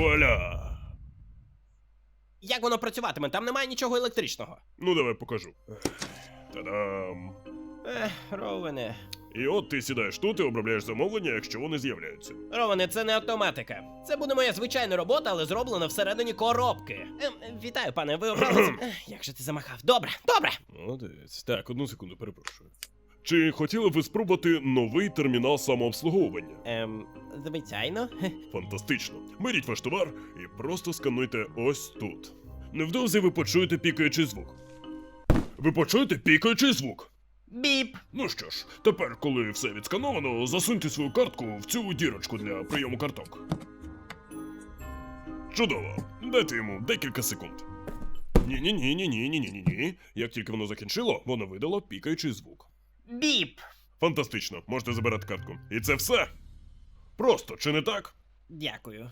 Вуаля! Як воно працюватиме? Там немає нічого електричного. Ну давай покажу. Та-дам! Ех, Ровене. І от ти сідаєш тут і обробляєш замовлення, якщо вони з'являються. Ровене, це не автоматика. Це буде моя звичайна робота, але зроблена всередині коробки. Ем, вітаю, пане, ви обрали. Ех, Як же ти замахав? Добре, добре. Молодець. Так, одну секунду, перепрошую. Чи хотіли ви спробувати новий термінал самообслуговування? Ем, звичайно. Фантастично. Беріть ваш товар і просто скануйте ось тут. Невдовзі ви почуєте пікаючий звук. Ви почуєте пікаючий звук. Біп. Ну що ж, тепер, коли все відскановано, засуньте свою картку в цю дірочку для прийому карток. Чудово. Дайте йому декілька секунд. Ні-ні-ні. ні ні ні ні ні Як тільки воно закінчило, воно видало пікаючий звук. Біп. Фантастично, можете забирати картку. І це все. Просто, чи не так? Дякую.